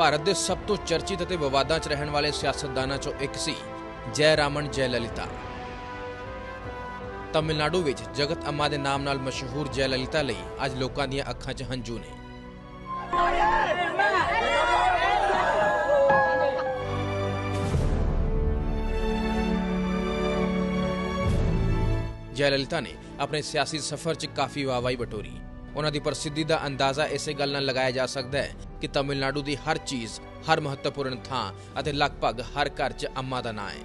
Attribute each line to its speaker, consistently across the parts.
Speaker 1: ਭਾਰਤ ਦੇ ਸਭ ਤੋਂ ਚਰਚਿਤ ਅਤੇ ਵਿਵਾਦਾਂ 'ਚ ਰਹਿਣ ਵਾਲੇ ਸਿਆਸਤਦਾਨਾਂ 'ਚੋਂ ਇੱਕ ਸੀ, ਜੈ ਰਾਮਨ, ਜੈ ਲਲਿਤਾ। ਤਮਿਲਨਾਡੂ ਵਿੱਚ ਜਗਤ ਅੰਮਾ ਦੇ ਨਾਮ ਨਾਲ ਮਸ਼ਹੂਰ ਜੈ ਲਲਿਤਾ ਲਈ ਅੱਜ ਲੋਕਾਂ ਦੀਆਂ ਅੱਖਾਂ 'ਚ ਹੰਝੂ ਨੇ। ਜੈ ਲਲਿਤਾ ਨੇ ਆਪਣੇ ਸਿਆਸੀ ਸਫ਼ਰ 'ਚ ਕਾਫੀ ਵਾਹਵਾਈ ਬਟੋਰੀ। ਉਹਨਾਂ ਦੀ ਪ੍ਰਸਿੱਧੀ ਦਾ ਅੰਦਾਜ਼ਾ ਇਸੇ ਗੱਲ ਨਾਲ ਲਗਾਇਆ ਜਾ ਸਕਦਾ ਹੈ ਕਿ ਤਾਮਿਲਨਾਡੂ ਦੀ ਹਰ ਚੀਜ਼, ਹਰ ਮਹੱਤਵਪੂਰਨ ਥਾਂ ਅਤੇ ਲਗਭਗ ਹਰ ਘਰ 'ਚ ਅੰਮਾ ਦਾ ਨਾਂ ਹੈ।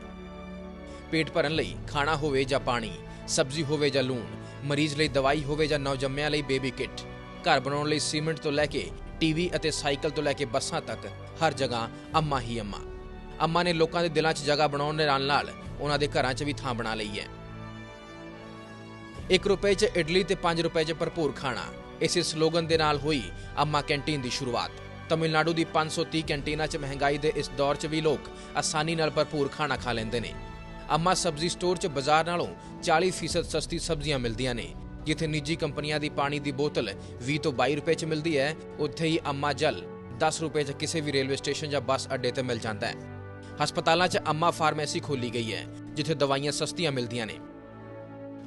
Speaker 1: ਪੇਟ ਭਰਨ ਲਈ ਖਾਣਾ ਹੋਵੇ ਜਾਂ ਪਾਣੀ, ਸਬਜ਼ੀ ਹੋਵੇ ਜਾਂ ਲੂਣ, ਮਰੀਜ਼ ਲਈ ਦਵਾਈ ਹੋਵੇ ਜਾਂ ਨਵਜੰਮਿਆਂ ਲਈ ਬੇਬੀ ਕਿੱਟ, ਘਰ ਬਣਾਉਣ ਲਈ ਸੀਮੈਂਟ ਤੋਂ ਲੈ ਕੇ ਟੀਵੀ ਅਤੇ ਸਾਈਕਲ ਤੋਂ ਲੈ ਕੇ ਬੱਸਾਂ ਤੱਕ, ਹਰ ਜਗ੍ਹਾ ਅੰਮਾ ਹੀ ਅੰਮਾ। ਅੰਮਾ ਨੇ ਲੋਕਾਂ ਦੇ ਦਿਲਾਂ 'ਚ ਜਗ੍ਹਾ ਬਣਾਉਣ ਦੇ ਨਾਲ ਨਾਲ ਉਹਨਾਂ ਦੇ ਘਰਾਂ 'ਚ ਵੀ ਥਾਂ ਬਣਾ ਲਈ ਹੈ। 1 ਰੁਪਏ 'ਚ ਇਡਲੀ ਤੇ 5 ਰੁਪਏ 'ਚ ਭਰਪੂਰ ਖਾਣਾ, ਇਸੇ ਸਲੋਗਨ ਦੇ ਨਾਲ ਹੋਈ ਅੰਮਾ ਕੈਂਟੀਨ ਦੀ ਸ਼ੁਰੂਆਤ। ਤਮਿਲਨਾਡੂ ਦੀ 530 ਕੈਂਟੀਨਾਂ 'ਚ ਮਹਿੰਗਾਈ ਦੇ ਇਸ ਦੌਰ 'ਚ ਵੀ ਲੋਕ ਆਸਾਨੀ ਨਾਲ ਭਰਪੂਰ ਖਾਣਾ ਖਾ ਲੈਂਦੇ ਨੇ। ਅੰਮਾ ਸਬਜ਼ੀ ਸਟੋਰ 'ਚ ਬਾਜ਼ਾਰ ਨਾਲੋਂ 40% ਸਸਤੀ ਸਬਜ਼ੀਆਂ ਮਿਲਦੀਆਂ ਨੇ, ਜਿੱਥੇ ਨਿੱਜੀ ਕੰਪਨੀਆਂ ਦੀ ਪਾਣੀ ਦੀ ਬੋਤਲ 20 ਤੋਂ 22 ਰੁਪਏ 'ਚ ਮਿਲਦੀ ਹੈ, ਉੱਥੇ ਹੀ ਅੰਮਾ ਜਲ 10 ਰੁਪਏ 'ਚ ਕਿਸੇ ਵੀ ਰੇਲਵੇ ਸਟੇਸ਼ਨ ਜਾਂ ਬੱਸ ਅੱਡੇ ਤੇ ਮਿਲ ਜਾਂਦਾ ਹੈ। ਹਸਪਤਾਲਾਂ 'ਚ ਅੰਮਾ ਫਾਰਮੇਸੀ ਖੋਲੀ ਗਈ ਹੈ, ਜਿੱਥੇ ਦਵਾਈਆਂ ਸਸਤੀਆਂ ਮਿਲਦੀਆਂ ਨੇ।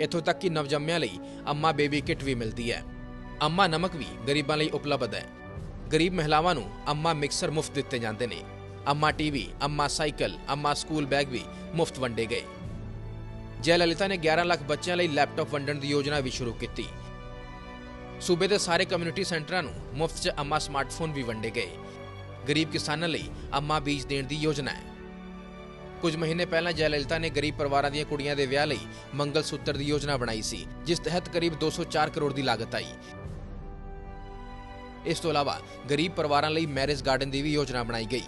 Speaker 1: ਇੱਥੋਂ ਤੱਕ ਕਿ ਨਵਜੰਮਿਆਂ ਲਈ ਅੰਮਾ ਬੇਬੀ ਕਿਟ ਵੀ ਮਿਲਦੀ ਹੈ। ਅੰਮਾ ਨਮਕ ਵੀ ਗਰੀਬਾਂ ਲਈ ਉਪਲਬਧ ਹੈ। ਗਰੀਬ ਮਹਿਲਾਵਾਂ ਨੂੰ ਅੰਮਾ ਮਿਕਸਰ ਮੁਫਤ ਦਿੱਤੇ ਜਾਂਦੇ ਨੇ। ਅੰਮਾ ਟੀਵੀ, ਅੰਮਾ ਸਾਈਕਲ, ਅੰਮਾ ਸਕੂਲ ਬੈਗ ਵੀ ਮੁਫਤ ਵੰਡੇ ਗਏ। ਜੈ ਲਲਿਤਾ ਨੇ 11 ਲੱਖ ਬੱਚਿਆਂ ਲਈ ਲੈਪਟਾਪ ਵੰਡਣ ਦੀ ਯੋਜਨਾ ਵੀ ਸ਼ੁਰੂ ਕੀਤੀ। ਸੂਬੇ ਦੇ ਸਾਰੇ ਕਮਿਊਨਿਟੀ ਸੈਂਟਰਾਂ ਨੂੰ ਮੁਫਤ 'ਚ ਅੰਮਾ ਸਮਾਰਟਫੋਨ ਵੀ ਵੰਡੇ ਗਏ। ਗਰੀਬ ਕਿਸਾਨਾਂ ਲਈ ਅੰਮਾ ਬੀਜ ਦੇਣ ਦੀ ਯੋਜਨਾ ਹੈ। ਕੁਝ ਮਹੀਨੇ ਪਹਿਲਾਂ ਜੈ ਲਲਿਤਾ ਨੇ ਗਰੀਬ ਪਰਿਵਾਰਾਂ ਦੀਆਂ ਕੁੜੀਆਂ ਦੇ ਵਿਆਹ ਲਈ ਮੰਗਲ ਸੂਤਰ ਦੀ ਯੋਜਨਾ ਬਣਾਈ ਸੀ, ਜਿਸ ਤਹਿਤ ਕਰੀਬ 204 ਕਰੋੜ ਦੀ ਲਾਗਤ ਆਈ। ਇਸ ਤੋਂ ਇਲਾਵਾ ਗਰੀਬ ਪਰਿਵਾਰਾਂ ਲਈ ਮੈਰਿਜ ਗਾਰਡਨ ਦੀ ਵੀ ਯੋਜਨਾ ਬਣਾਈ ਗਈ।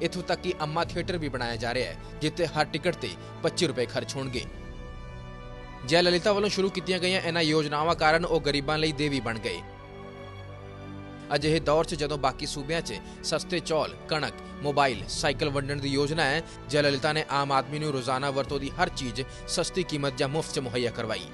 Speaker 1: ਇੱਥੋਂ ਤੱਕ ਕਿ ਅੰਮਾ ਥੀਏਟਰ ਵੀ ਬਣਾਇਆ ਜਾ ਰਿਹਾ ਹੈ, ਜਿੱਥੇ ਹਰ ਟਿਕਟ ਤੇ 25 ਰੁਪਏ ਖਰਚ ਹੋਣਗੇ। ਜੈ ਲਲਿਤਾ ਵੱਲੋਂ ਸ਼ੁਰੂ ਕੀਤੀਆਂ ਗਈਆਂ ਇਹਨਾਂ ਯੋਜਨਾਵਾਂ ਕਾਰਨ ਉਹ ਗਰੀਬਾਂ ਲਈ ਦੇਵੀ ਬਣ ਗਏ। ਅਜਿਹੇ ਦੌਰ 'ਚ ਜਦੋਂ ਬਾਕੀ ਸੂਬਿਆਂ 'ਚ ਸਸਤੇ ਚੌਲ, ਕਣਕ, ਮੋਬਾਈਲ, ਸਾਈਕਲ ਵੰਡਣ ਦੀ ਯੋਜਨਾ ਹੈ ਜੈ ਲਲਿਤਾ ਨੇ ਆਮ ਆਦਮੀ ਨੂੰ ਰੋਜ਼ਾਨਾ ਵਰਤੋਂ ਦੀ ਹਰ ਚੀਜ਼ ਸਸਤੀ ਕੀਮਤ ਜਾਂ ਮੁਫਤ 'ਚ ਮੁਹੱਈਆ ਕਰਵਾਈ।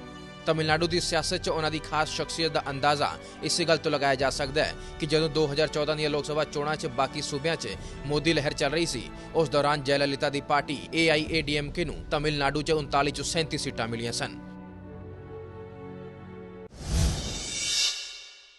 Speaker 1: ਤਮਿਲਨਾਡੂ ਦੀ ਸਿਆਸਤ 'ਚ ਉਹਨਾਂ ਦੀ ਖਾਸ ਸ਼ਖਸੀਅਤ ਦਾ ਅੰਦਾਜ਼ਾ ਇਸੇ ਗੱਲ ਤੋਂ ਲਗਾਇਆ ਜਾ ਸਕਦਾ ਹੈ ਕਿ ਜਦੋਂ 2014 ਦੀਆਂ ਲੋਕ ਸਭਾ ਚੋਣਾਂ 'ਚ ਬਾਕੀ ਸੂਬਿਆਂ 'ਚ ਮੋਦੀ ਲਹਿਰ ਚੱਲ ਰਹੀ ਸੀ ਉਸ ਦੌਰਾਨ ਜੈਲਲਿਤਾ ਦੀ ਪਾਰਟੀ AIADMK ਨੂੰ ਤਮਿਲਨਾਡੂ 'ਚ 39 ਚੋਂ 37 ਸੀਟਾਂ ਮਿਲੀਆਂ ਸਨ